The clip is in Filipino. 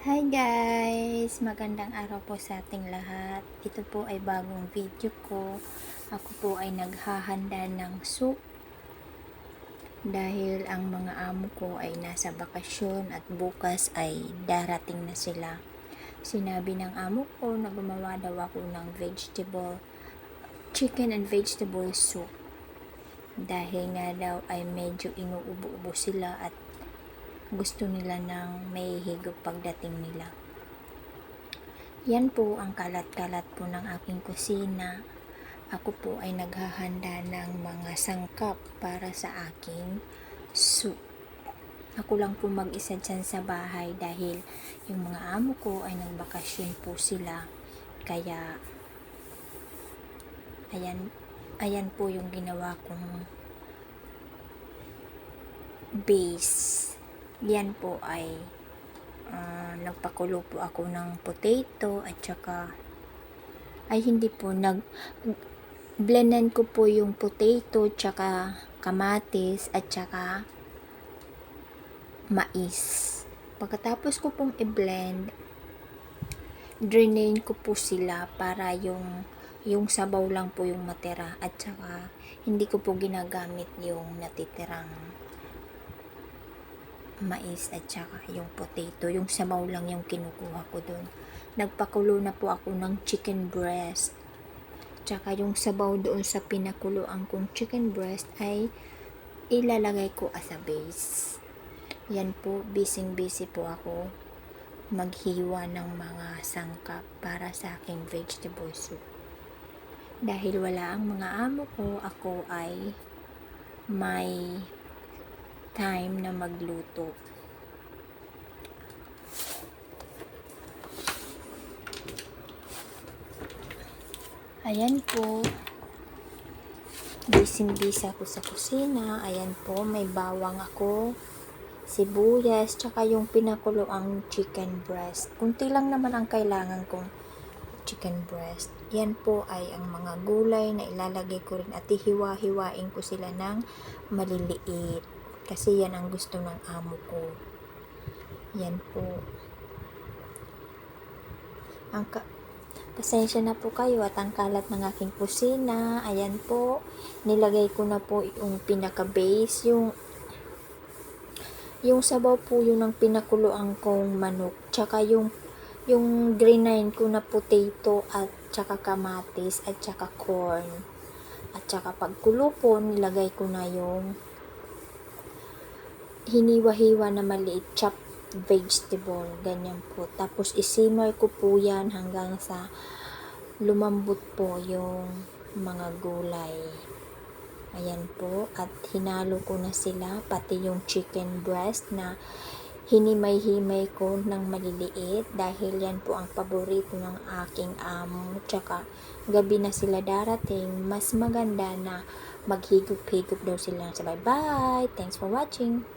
Hi guys! Magandang araw po sa ating lahat. Ito po ay bagong video ko. Ako po ay naghahanda ng soup dahil ang mga amo ko ay nasa bakasyon at bukas ay darating na sila. Sinabi ng amo ko na gumawa daw ako ng vegetable chicken and vegetable soup dahil nga daw ay medyo inuubo-ubo sila at gusto nila ng may higop pagdating nila. Yan po ang kalat-kalat po ng aking kusina. Ako po ay naghahanda ng mga sangkap para sa aking soup. Ako lang po mag-isa dyan sa bahay dahil yung mga amo ko ay nagbakasyon po sila. Kaya, ayan, ayan po yung ginawa kong base. Yan po ay ah, nagpakulo po ako ng potato at saka ay hindi po nag blendan ko po yung potato tsaka kamatis at saka mais. Pagkatapos ko pong i-blend, drainain ko po sila para yung yung sabaw lang po yung matira at saka hindi ko po ginagamit yung natitirang mais at saka yung potato. Yung sabaw lang yung kinukuha ko dun. Nagpakulo na po ako ng chicken breast. Tsaka yung sabaw doon sa pinakuloan kong chicken breast ay ilalagay ko as a base. Yan po, busy-busy po ako maghiwa ng mga sangkap para sa aking vegetable soup. Dahil wala ang mga amo ko, ako ay may time na magluto. Ayan po. Busy-busy ako sa kusina. Ayan po, may bawang ako, sibuyas, tsaka yung pinakulo ang chicken breast. Kunti lang naman ang kailangan kong chicken breast. Yan po ay ang mga gulay na ilalagay ko rin at hiwa-hiwain ko sila ng maliliit. Kasi yan ang gusto ng amo ko. Yan po. Ang ka Pasensya na po kayo at ang kalat ng aking kusina. Ayan po. Nilagay ko na po yung pinaka-base. Yung yung sabaw po yun ang pinakuloan kong manok. Tsaka yung yung drainain ko na potato at tsaka kamatis at tsaka corn. At tsaka pagkulo po, nilagay ko na yung hiniwa-hiwa na maliit chop vegetable. Ganyan po. Tapos isimmer ko po yan hanggang sa lumambot po yung mga gulay. Ayan po. At hinalo ko na sila. Pati yung chicken breast na hinimay-himay ko ng maliliit dahil yan po ang paborito ng aking amo. Tsaka gabi na sila darating. Mas maganda na maghigop-higop daw sila. Sabay, bye! Thanks for watching!